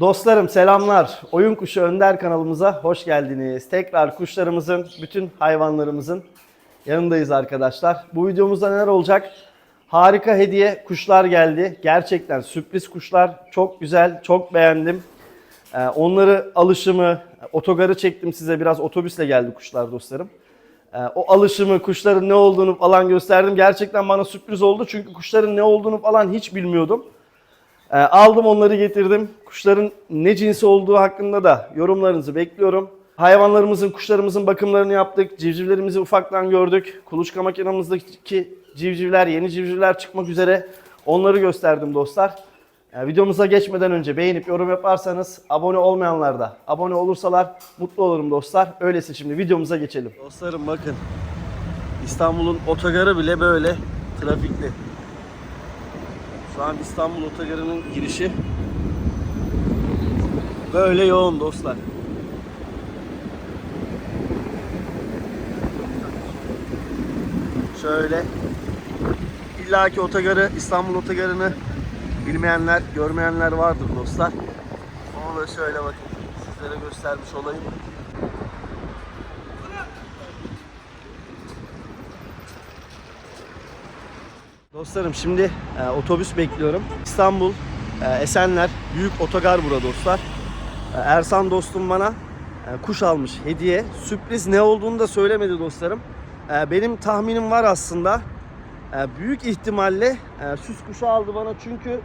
Dostlarım selamlar. Oyun Kuşu Önder kanalımıza hoş geldiniz. Tekrar kuşlarımızın, bütün hayvanlarımızın yanındayız arkadaşlar. Bu videomuzda neler olacak? Harika hediye kuşlar geldi. Gerçekten sürpriz kuşlar. Çok güzel, çok beğendim. Ee, onları alışımı, otogarı çektim size. Biraz otobüsle geldi kuşlar dostlarım. Ee, o alışımı, kuşların ne olduğunu falan gösterdim. Gerçekten bana sürpriz oldu. Çünkü kuşların ne olduğunu falan hiç bilmiyordum. Ee, aldım onları getirdim. Kuşların ne cinsi olduğu hakkında da yorumlarınızı bekliyorum. Hayvanlarımızın, kuşlarımızın bakımlarını yaptık. Civcivlerimizi ufaktan gördük. Kuluçka makinamızdaki civcivler, yeni civcivler çıkmak üzere. Onları gösterdim dostlar. Ee, videomuza geçmeden önce beğenip yorum yaparsanız abone olmayanlar da abone olursalar mutlu olurum dostlar. Öyleyse şimdi videomuza geçelim. Dostlarım bakın. İstanbul'un otogarı bile böyle trafikli. Şu an İstanbul Otogarı'nın girişi böyle yoğun dostlar. Şöyle illaki otogarı İstanbul Otogarı'nı bilmeyenler, görmeyenler vardır dostlar. Onu da şöyle bakın sizlere göstermiş olayım. Dostlarım şimdi e, otobüs bekliyorum. İstanbul, e, Esenler, büyük otogar burada dostlar. E, Ersan dostum bana e, kuş almış hediye. Sürpriz ne olduğunu da söylemedi dostlarım. E, benim tahminim var aslında. E, büyük ihtimalle e, süs kuşu aldı bana çünkü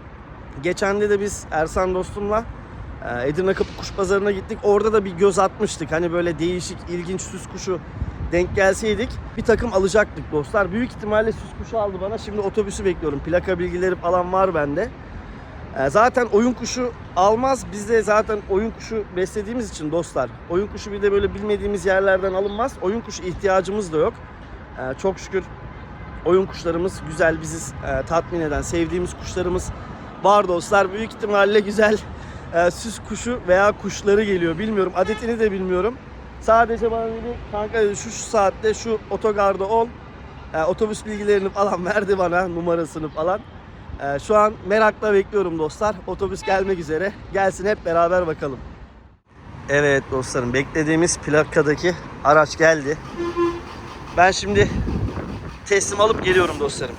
geçen de de biz Ersan dostumla e, Edirne Kapı Kuş Pazarı'na gittik. Orada da bir göz atmıştık. Hani böyle değişik, ilginç süs kuşu denk gelseydik bir takım alacaktık dostlar. Büyük ihtimalle süs kuşu aldı bana. Şimdi otobüsü bekliyorum. Plaka bilgileri falan var bende. Ee, Zaten oyun kuşu almaz. Biz de zaten oyun kuşu beslediğimiz için dostlar. Oyun kuşu bir de böyle bilmediğimiz yerlerden alınmaz. Oyun kuşu ihtiyacımız da yok. Ee, Çok şükür oyun kuşlarımız güzel, bizi e, tatmin eden, sevdiğimiz kuşlarımız var dostlar. Büyük ihtimalle güzel e, süs kuşu veya kuşları geliyor. Bilmiyorum. Adetini de bilmiyorum. Sadece bana dedi kanka dedi, şu, şu saatte şu otogarda ol. E, otobüs bilgilerini falan verdi bana numarasını falan. E, şu an merakla bekliyorum dostlar. Otobüs gelmek üzere. Gelsin hep beraber bakalım. Evet dostlarım beklediğimiz plakadaki araç geldi. Ben şimdi teslim alıp geliyorum dostlarım.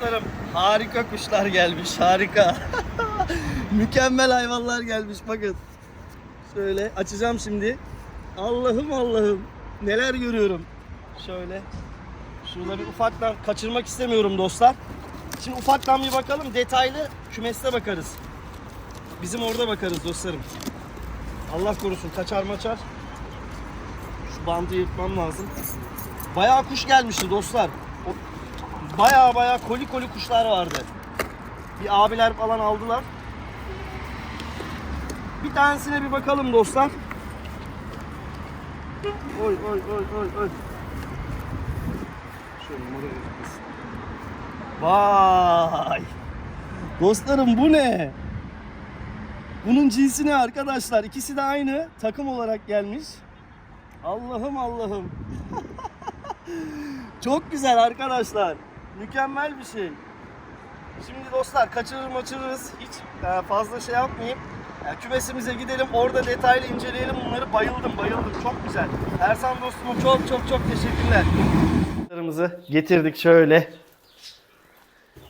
Dostlarım harika kuşlar gelmiş harika. Mükemmel hayvanlar gelmiş bakın. Şöyle açacağım şimdi. Allah'ım Allah'ım neler görüyorum. Şöyle. Şurada bir ufaktan kaçırmak istemiyorum dostlar. Şimdi ufaktan bir bakalım detaylı kümeste bakarız. Bizim orada bakarız dostlarım. Allah korusun kaçar maçar. Şu bandı yırtmam lazım. Bayağı kuş gelmişti dostlar. Baya baya koli koli kuşlar vardı. Bir abiler falan aldılar. Bir tanesine bir bakalım dostlar. Oy oy oy oy oy. Şöyle gözükmesin. Vay. Dostlarım bu ne? Bunun cinsi ne arkadaşlar? İkisi de aynı takım olarak gelmiş. Allah'ım Allah'ım. Çok güzel arkadaşlar. Mükemmel bir şey. Şimdi dostlar kaçırır maçırırız. Hiç e, fazla şey yapmayayım. E, Kümesimize gidelim. Orada detaylı inceleyelim bunları. Bayıldım bayıldım. Çok güzel. Ersan dostuma çok çok çok teşekkürler. Kuşlarımızı getirdik şöyle.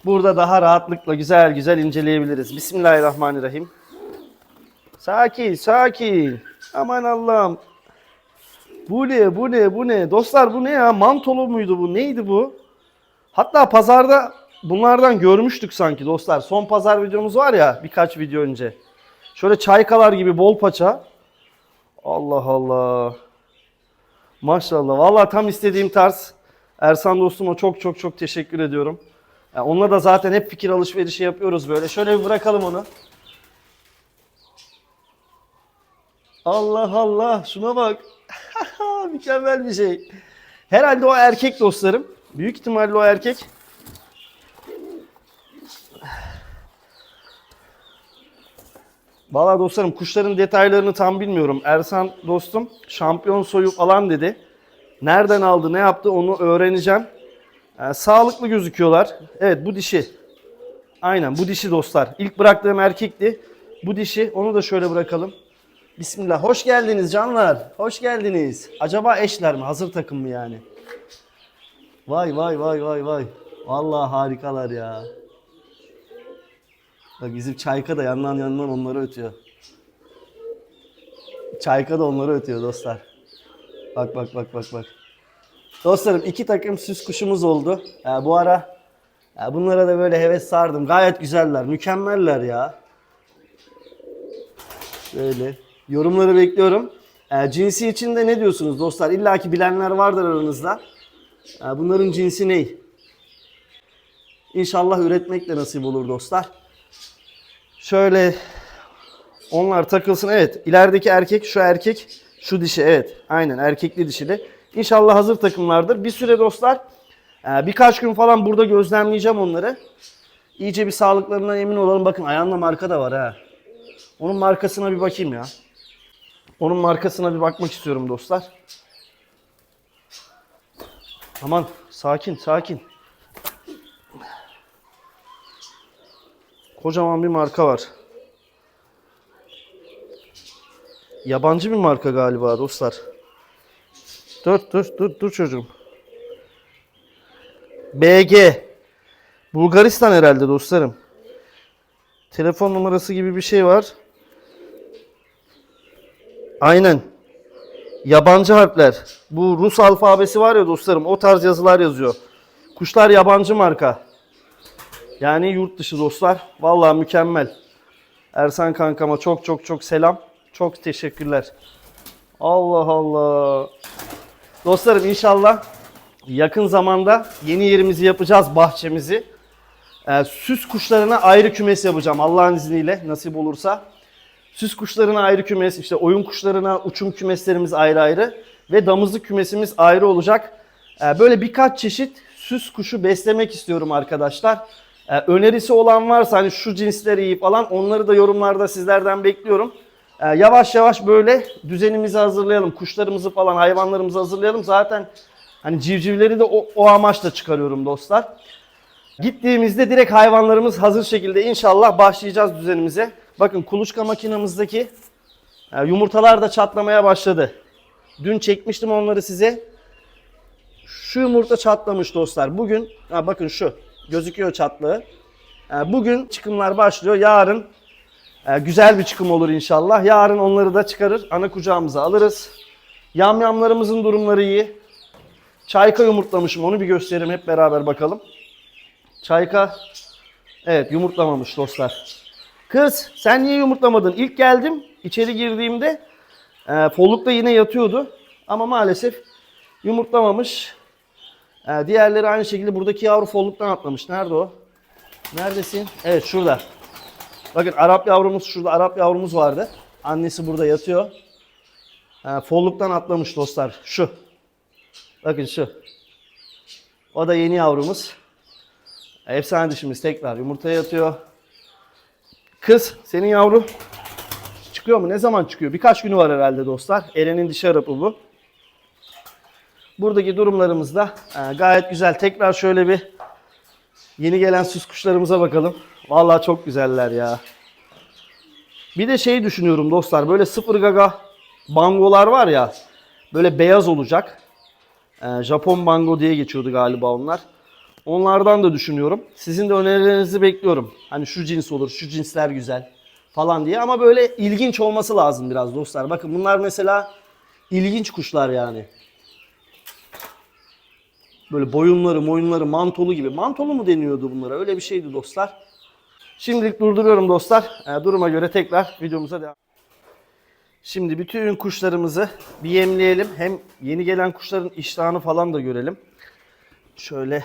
Burada daha rahatlıkla güzel güzel inceleyebiliriz. Bismillahirrahmanirrahim. Sakin sakin. Aman Allah'ım. Bu ne bu ne bu ne? Dostlar bu ne ya? Mantolu muydu bu? Neydi bu? Hatta pazarda bunlardan görmüştük sanki dostlar. Son pazar videomuz var ya birkaç video önce. Şöyle çaykalar gibi bol paça. Allah Allah. Maşallah. Vallahi tam istediğim tarz. Ersan dostuma çok çok çok teşekkür ediyorum. Ya onunla da zaten hep fikir alışverişi yapıyoruz böyle. Şöyle bir bırakalım onu. Allah Allah şuna bak. Mükemmel bir şey. Herhalde o erkek dostlarım. Büyük ihtimalle o erkek. Valla dostlarım kuşların detaylarını tam bilmiyorum. Ersan dostum şampiyon soyu falan dedi. Nereden aldı ne yaptı onu öğreneceğim. Ee, sağlıklı gözüküyorlar. Evet bu dişi. Aynen bu dişi dostlar. İlk bıraktığım erkekti. Bu dişi onu da şöyle bırakalım. Bismillah. Hoş geldiniz canlar. Hoş geldiniz. Acaba eşler mi? Hazır takım mı yani? Vay vay vay vay vay. Vallahi harikalar ya. Bak bizim Çayka da yandan yandan onları ötüyor. Çayka da onları ötüyor dostlar. Bak bak bak bak bak. Dostlarım iki takım süs kuşumuz oldu. Ya bu ara ya bunlara da böyle heves sardım. Gayet güzeller, mükemmeller ya. Böyle yorumları bekliyorum. E, cinsi için de ne diyorsunuz dostlar? İlla ki bilenler vardır aranızda. E, bunların cinsi ne? İnşallah üretmek de nasip olur dostlar. Şöyle onlar takılsın. Evet ilerideki erkek şu erkek şu dişi evet aynen erkekli dişili. İnşallah hazır takımlardır. Bir süre dostlar e, birkaç gün falan burada gözlemleyeceğim onları. İyice bir sağlıklarından emin olalım. Bakın ayağında marka da var ha. Onun markasına bir bakayım ya. Onun markasına bir bakmak istiyorum dostlar. Aman sakin sakin. Kocaman bir marka var. Yabancı bir marka galiba dostlar. Dur dur dur dur çocuğum. BG. Bulgaristan herhalde dostlarım. Telefon numarası gibi bir şey var. Aynen. Yabancı harfler. Bu Rus alfabesi var ya dostlarım o tarz yazılar yazıyor. Kuşlar yabancı marka. Yani yurt dışı dostlar. Vallahi mükemmel. Ersan kankama çok çok çok selam. Çok teşekkürler. Allah Allah. Dostlarım inşallah yakın zamanda yeni yerimizi yapacağız, bahçemizi. Ee, süs kuşlarına ayrı kümes yapacağım Allah'ın izniyle nasip olursa. Süs kuşlarına ayrı kümes, işte oyun kuşlarına uçum kümeslerimiz ayrı ayrı ve damızlık kümesimiz ayrı olacak. Ee, böyle birkaç çeşit süs kuşu beslemek istiyorum arkadaşlar. Ee, önerisi olan varsa hani şu cinsler iyi falan onları da yorumlarda sizlerden bekliyorum. Ee, yavaş yavaş böyle düzenimizi hazırlayalım. Kuşlarımızı falan hayvanlarımızı hazırlayalım. Zaten hani civcivleri de o, o amaçla çıkarıyorum dostlar. Gittiğimizde direkt hayvanlarımız hazır şekilde inşallah başlayacağız düzenimize. Bakın kuluçka makinamızdaki e, yumurtalar da çatlamaya başladı. Dün çekmiştim onları size. Şu yumurta çatlamış dostlar. Bugün ha bakın şu gözüküyor çatlığı. E, Bugün çıkımlar başlıyor. Yarın e, güzel bir çıkım olur inşallah. Yarın onları da çıkarır. Ana kucağımıza alırız. Yamyamlarımızın durumları iyi. Çayka yumurtlamışım. Onu bir göstereyim hep beraber bakalım. Çayka evet yumurtlamamış dostlar. Kız sen niye yumurtlamadın? İlk geldim içeri girdiğimde e, follukta yine yatıyordu. Ama maalesef yumurtlamamış. E, diğerleri aynı şekilde buradaki yavru folluktan atlamış. Nerede o? Neredesin? Evet şurada. Bakın Arap yavrumuz şurada Arap yavrumuz vardı. Annesi burada yatıyor. E, folluktan atlamış dostlar. Şu. Bakın şu. O da yeni yavrumuz. Efsane dişimiz tekrar yumurtaya yatıyor. Kız senin yavru çıkıyor mu? Ne zaman çıkıyor? Birkaç günü var herhalde dostlar. Eren'in dişi arapı bu. Buradaki durumlarımız da e, gayet güzel. Tekrar şöyle bir yeni gelen süs kuşlarımıza bakalım. Vallahi çok güzeller ya. Bir de şey düşünüyorum dostlar. Böyle sıfır gaga bangolar var ya. Böyle beyaz olacak. E, Japon bango diye geçiyordu galiba onlar. Onlardan da düşünüyorum. Sizin de önerilerinizi bekliyorum. Hani şu cins olur, şu cinsler güzel falan diye. Ama böyle ilginç olması lazım biraz dostlar. Bakın bunlar mesela ilginç kuşlar yani. Böyle boyunları, moyunları mantolu gibi. Mantolu mu deniyordu bunlara? Öyle bir şeydi dostlar. Şimdilik durduruyorum dostlar. Ee, duruma göre tekrar videomuza devam. Şimdi bütün kuşlarımızı bir yemleyelim. Hem yeni gelen kuşların iştahını falan da görelim. Şöyle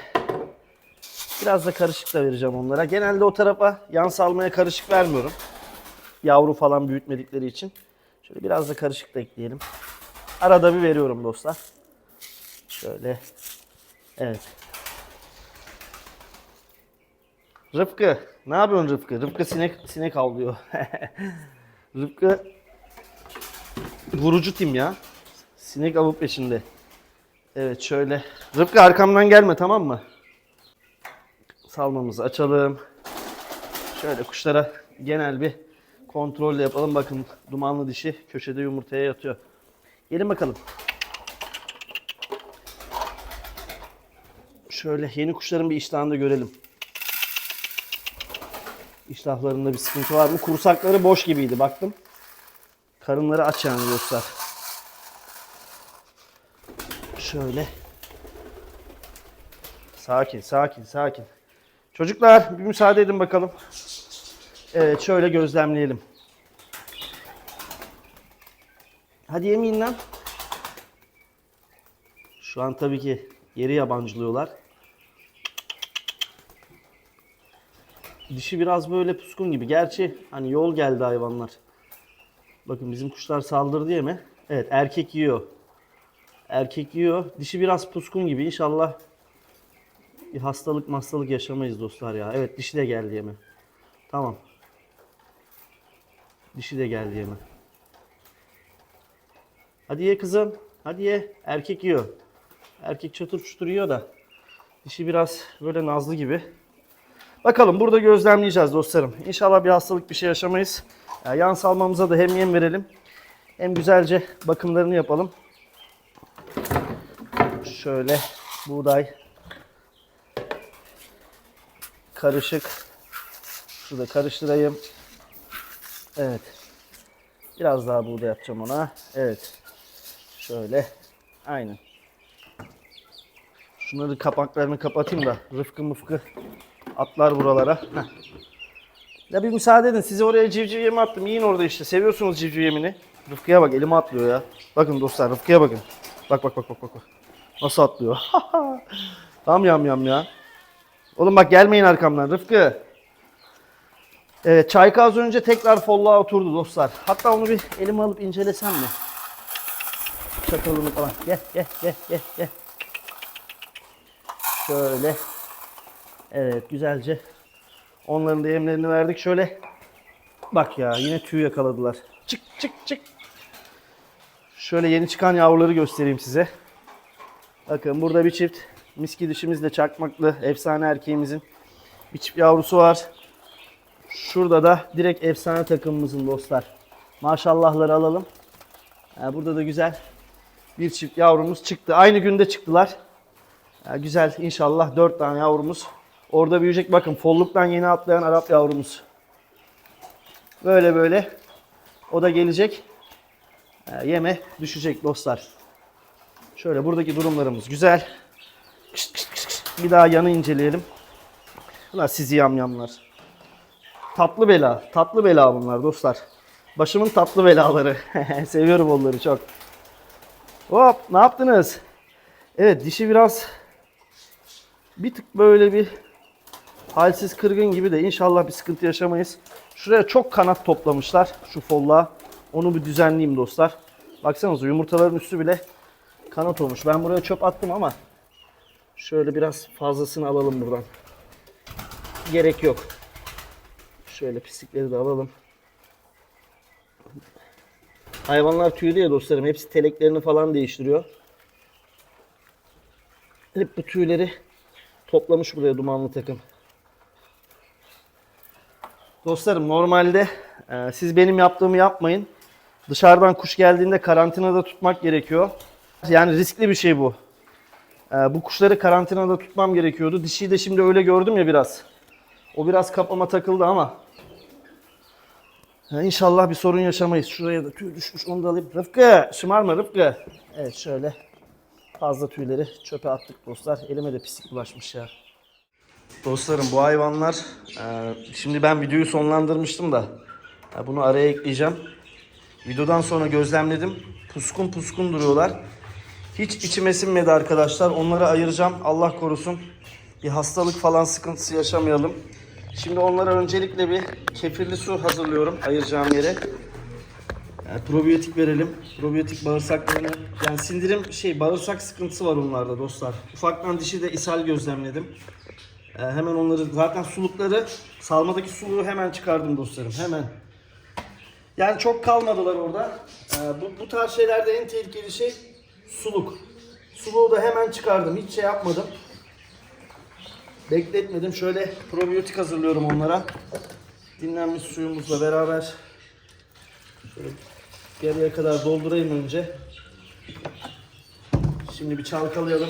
biraz da karışık da vereceğim onlara. Genelde o tarafa yan salmaya karışık vermiyorum. Yavru falan büyütmedikleri için. Şöyle biraz da karışık da ekleyelim. Arada bir veriyorum dostlar. Şöyle. Evet. Rıfkı. Ne yapıyorsun Rıfkı? Rıfkı sinek sinek avlıyor. Rıfkı vurucu tim ya. Sinek avı peşinde. Evet şöyle. Rıfkı arkamdan gelme tamam mı? Salmamızı açalım. Şöyle kuşlara genel bir kontrol yapalım. Bakın dumanlı dişi köşede yumurtaya yatıyor. Gelin bakalım. Şöyle yeni kuşların bir iştahını da görelim. İştahlarında bir sıkıntı var mı? Kursakları boş gibiydi baktım. Karınları aç yani dostlar. Şöyle. Sakin, sakin, sakin. Çocuklar bir müsaade edin bakalım. Evet şöyle gözlemleyelim. Hadi yemeyin lan. Şu an tabii ki yeri yabancılıyorlar. Dişi biraz böyle puskun gibi. Gerçi hani yol geldi hayvanlar. Bakın bizim kuşlar saldırdı diye mi? Evet erkek yiyor. Erkek yiyor. Dişi biraz puskun gibi. İnşallah bir hastalık hastalık yaşamayız dostlar ya. Evet dişi de geldi yeme. Tamam. Dişi de geldi yeme. Hadi ye kızım. Hadi ye. Erkek yiyor. Erkek çatır çutur yiyor da. Dişi biraz böyle nazlı gibi. Bakalım burada gözlemleyeceğiz dostlarım. İnşallah bir hastalık bir şey yaşamayız. Ya yan salmamıza da hem yem verelim. Hem güzelce bakımlarını yapalım. Şöyle buğday karışık. Şurada karıştırayım. Evet. Biraz daha buğday yapacağım ona. Evet. Şöyle. Aynen. Şunları kapaklarını kapatayım da rıfkı mıfkı atlar buralara. Heh. Ya bir müsaade edin. Size oraya civciv yemi attım. Yiyin orada işte. Seviyorsunuz civciv yemini. Rıfkı'ya bak. Elime atlıyor ya. Bakın dostlar Rıfkı'ya bakın. Bak bak bak bak bak. bak. Nasıl atlıyor. Tam yam yam ya. Oğlum bak gelmeyin arkamdan. Rıfkı. Evet çayka az önce tekrar folluğa oturdu dostlar. Hatta onu bir elime alıp incelesem mi? Çatalını falan. Gel gel gel gel gel. Şöyle. Evet güzelce. Onların da yemlerini verdik. Şöyle. Bak ya yine tüy yakaladılar. Çık çık çık. Şöyle yeni çıkan yavruları göstereyim size. Bakın burada bir çift miski dişimizle çakmaklı efsane erkeğimizin bir çift yavrusu var. Şurada da direkt efsane takımımızın dostlar. Maşallahları alalım. Ha, burada da güzel bir çift yavrumuz çıktı. Aynı günde çıktılar. Ha, güzel inşallah 4 tane yavrumuz orada büyüyecek. Bakın folluktan yeni atlayan Arap yavrumuz. Böyle böyle o da gelecek. Ha, yeme düşecek dostlar. Şöyle buradaki durumlarımız güzel. Bir daha yanı inceleyelim. Ulan sizi yamyamlar. Tatlı bela. Tatlı bela bunlar dostlar. Başımın tatlı belaları. Seviyorum onları çok. Hop ne yaptınız? Evet dişi biraz bir tık böyle bir halsiz kırgın gibi de inşallah bir sıkıntı yaşamayız. Şuraya çok kanat toplamışlar şu folluğa. Onu bir düzenleyeyim dostlar. Baksanıza yumurtaların üstü bile kanat olmuş. Ben buraya çöp attım ama şöyle biraz fazlasını alalım buradan. Gerek yok. Şöyle pislikleri de alalım. Hayvanlar tüylü ya dostlarım. Hepsi teleklerini falan değiştiriyor. Hep bu tüyleri toplamış buraya dumanlı takım. Dostlarım normalde e, siz benim yaptığımı yapmayın. Dışarıdan kuş geldiğinde karantinada tutmak gerekiyor. Yani riskli bir şey bu. E, bu kuşları karantinada tutmam gerekiyordu. Dişiyi de şimdi öyle gördüm ya biraz. O biraz kafama takıldı ama ya İnşallah bir sorun yaşamayız. Şuraya da tüy düşmüş onu da alayım. Rıfkı şımarma Rıfkı. Evet şöyle fazla tüyleri çöpe attık dostlar. Elime de pislik bulaşmış ya. Dostlarım bu hayvanlar e, şimdi ben videoyu sonlandırmıştım da e, bunu araya ekleyeceğim. Videodan sonra gözlemledim. Puskun puskun duruyorlar. Hiç içime sinmedi arkadaşlar. Onları ayıracağım. Allah korusun. Bir hastalık falan sıkıntısı yaşamayalım. Şimdi onlara öncelikle bir kefirli su hazırlıyorum ayıracağım yere. Yani probiyotik verelim. Probiyotik bağırsaklarını yani sindirim şey bağırsak sıkıntısı var onlarda dostlar. Ufaktan dişi de ishal gözlemledim. Ee, hemen onları zaten sulukları salmadaki suluğu hemen çıkardım dostlarım hemen. Yani çok kalmadılar orada. Ee, bu, bu tarz şeylerde en tehlikeli şey suluk. Suluğu da hemen çıkardım. Hiç şey yapmadım. Bekletmedim. Şöyle probiyotik hazırlıyorum onlara. Dinlenmiş suyumuzla beraber şöyle yarıya kadar doldurayım önce. Şimdi bir çalkalayalım.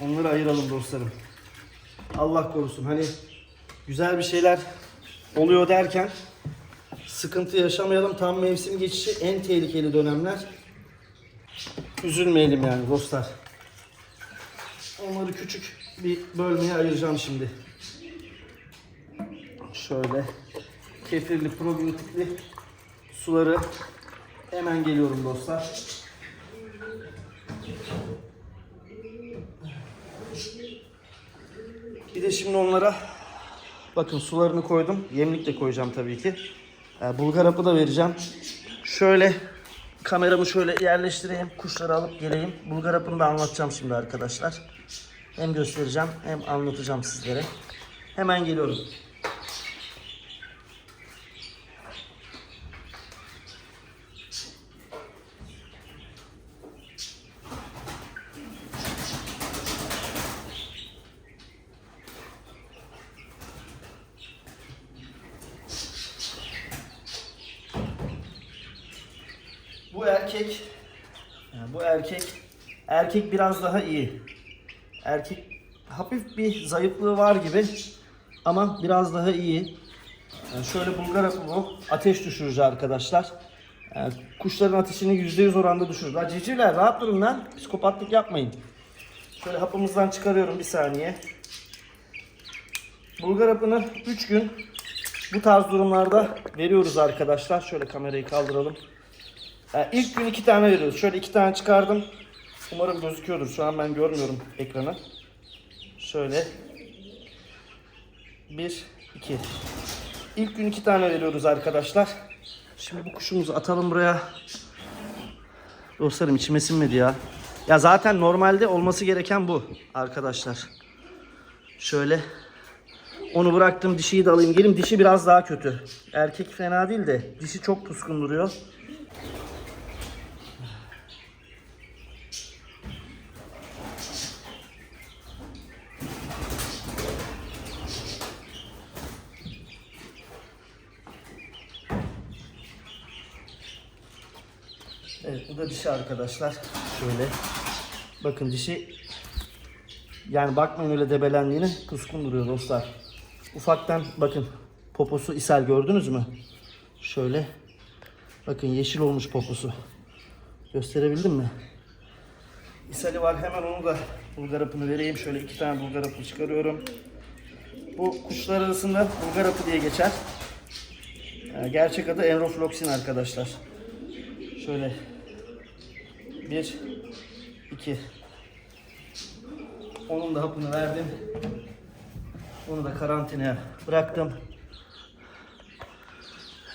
Onları ayıralım dostlarım. Allah korusun. Hani güzel bir şeyler oluyor derken sıkıntı yaşamayalım. Tam mevsim geçişi en tehlikeli dönemler. Üzülmeyelim yani dostlar. Onları küçük bir bölmeye ayıracağım şimdi. Şöyle kefirli, probiyotikli suları hemen geliyorum dostlar. Bir de şimdi onlara bakın sularını koydum. Yemlik de koyacağım tabii ki. Ee, bulgar hapı da vereceğim. Şöyle kameramı şöyle yerleştireyim. Kuşları alıp geleyim. Bulgar hapını da anlatacağım şimdi arkadaşlar. Hem göstereceğim hem anlatacağım sizlere. Hemen geliyorum. Bu erkek yani bu erkek erkek biraz daha iyi. Erkek hafif bir zayıflığı var gibi ama biraz daha iyi. Yani şöyle Bulgar bu. Ateş düşürücü arkadaşlar. Yani kuşların ateşini %100 oranda düşürür. La civcivler rahat durun lan. Psikopatlık yapmayın. Şöyle hapımızdan çıkarıyorum bir saniye. Bulgar hapını 3 gün bu tarz durumlarda veriyoruz arkadaşlar. Şöyle kamerayı kaldıralım. Yani ilk gün iki tane veriyoruz. Şöyle iki tane çıkardım. Umarım gözüküyordur. Şu an ben görmüyorum ekranı. Şöyle. Bir, iki. İlk gün iki tane veriyoruz arkadaşlar. Şimdi bu kuşumuzu atalım buraya. Dostlarım içime sinmedi ya. Ya zaten normalde olması gereken bu arkadaşlar. Şöyle. Onu bıraktım dişiyi de alayım. Gelin dişi biraz daha kötü. Erkek fena değil de dişi çok puskun duruyor. Evet bu da dişi arkadaşlar. Şöyle. Bakın dişi yani bakmayın öyle debelendiğine kuskun duruyor dostlar. Ufaktan bakın poposu ishal gördünüz mü? Şöyle. Bakın yeşil olmuş poposu. Gösterebildim mi? İshali var hemen onu da bulgar hapını vereyim. Şöyle iki tane bulgar hapı çıkarıyorum. Bu kuşlar arasında bulgar hapı diye geçer. Ee, Gerçek adı enrofloksin arkadaşlar. Şöyle bir, iki. Onun da hapını verdim. Onu da karantinaya bıraktım.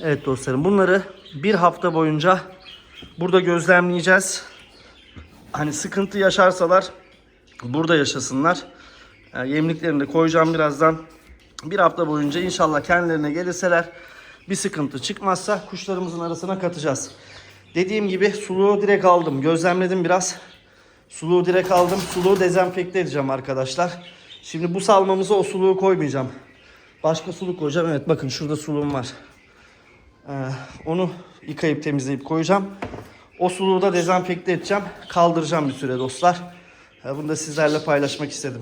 Evet dostlarım bunları bir hafta boyunca burada gözlemleyeceğiz. Hani sıkıntı yaşarsalar burada yaşasınlar. Yani yemliklerini de koyacağım birazdan. Bir hafta boyunca inşallah kendilerine gelirseler bir sıkıntı çıkmazsa kuşlarımızın arasına katacağız. Dediğim gibi suluğu direkt aldım. Gözlemledim biraz. Suluğu direkt aldım. Suluğu dezenfekte edeceğim arkadaşlar. Şimdi bu salmamıza o suluğu koymayacağım. Başka suluk koyacağım. Evet bakın şurada suluğum var. Ee, onu yıkayıp temizleyip koyacağım. O suluğu da dezenfekte edeceğim. Kaldıracağım bir süre dostlar. Ee, bunu da sizlerle paylaşmak istedim.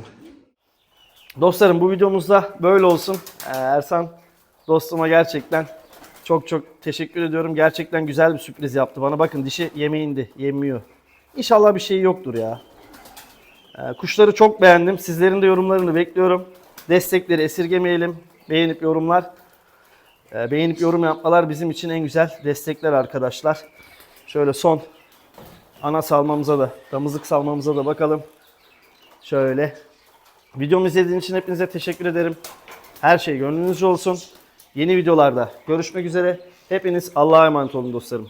Dostlarım bu videomuzda böyle olsun. Ee, Ersan dostuma gerçekten çok çok teşekkür ediyorum. Gerçekten güzel bir sürpriz yaptı bana. Bakın dişi yemeğinde yemiyor. İnşallah bir şey yoktur ya. Ee, kuşları çok beğendim. Sizlerin de yorumlarını bekliyorum. Destekleri esirgemeyelim. Beğenip yorumlar. Ee, beğenip yorum yapmalar bizim için en güzel destekler arkadaşlar. Şöyle son ana salmamıza da, damızlık salmamıza da bakalım. Şöyle. Videomu izlediğiniz için hepinize teşekkür ederim. Her şey gönlünüzce olsun. Yeni videolarda görüşmek üzere. Hepiniz Allah'a emanet olun dostlarım.